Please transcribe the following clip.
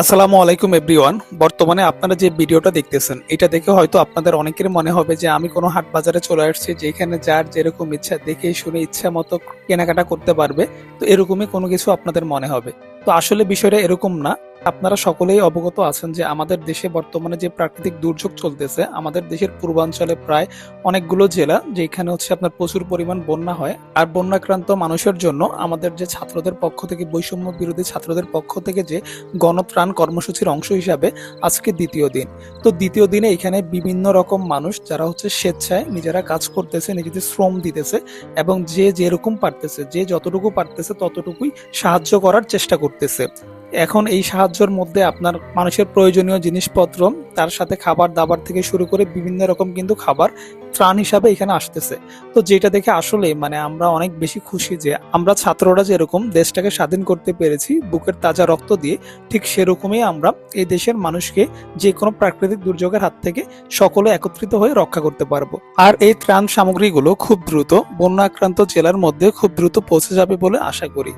আসসালামু আলাইকুম এভরিওয়ান। বর্তমানে আপনারা যে ভিডিওটা দেখতেছেন, এটা দেখে হয়তো আপনাদের অনেকের মনে হবে যে আমি কোনো হাট বাজারে চলে আসছি, যেখানে যার যেরকম ইচ্ছা দেখে শুনে ইচ্ছা মতো কেনাকাটা করতে পারবে। তো এরকমই কোনো কিছু আপনাদের মনে হবে। তো আসলে বিষয়টা এরকম না আপনারা সকলেই অবগত আছেন যে আমাদের দেশে বর্তমানে যে প্রাকৃতিক দুর্যোগ চলতেছে, আমাদের দেশের পূর্বাঞ্চলে প্রায় অনেকগুলো জেলা যেখানে হচ্ছে আপনার প্রচুর পরিমাণ বন্যা হয়। আর বন্যাক্রান্ত মানুষের জন্য আমাদের যে ছাত্রদের পক্ষ থেকে, বৈষম্য বিরোধী ছাত্রদের পক্ষ থেকে যে গণত্রাণ কর্মসূচির অংশ হিসাবে আজকে দ্বিতীয় দিন। তো দ্বিতীয় দিনে এখানে বিভিন্ন রকম মানুষ যারা হচ্ছে স্বেচ্ছায় নিজেরা কাজ করতেছে, নিজেদের শ্রম দিতেছে এবং যে যেরকম পারতেছে, যে যতটুকু পারতেছে ততটুকুই সাহায্য করার চেষ্টা করতেছে। এখন এই সাহায্যের মধ্যে আপনার মানুষের প্রয়োজনীয় জিনিসপত্র, তার সাথে খাবার দাবার থেকে শুরু করে বিভিন্ন রকম কিন্তু খাবার ত্রাণ হিসাবে এখানে আসতেছে। তো যেটা দেখে আসলে মানে আমরা অনেক বেশি খুশি যে আমরা ছাত্ররা যেরকম দেশটাকে স্বাধীন করতে পেরেছি, বুকের তাজা রক্ত দিয়ে ঠিক সেরকমই আমরা এই দেশের মানুষকে যে কোনো প্রাকৃতিক দুর্যোগের হাত থেকে সকলে একত্রিত হয়ে রক্ষা করতে পারব। আর এই ত্রাণ সামগ্রীগুলো খুব দ্রুত বন্যা আক্রান্ত জেলার মধ্যে খুব দ্রুত পৌঁছে যাবে বলে আশা করি।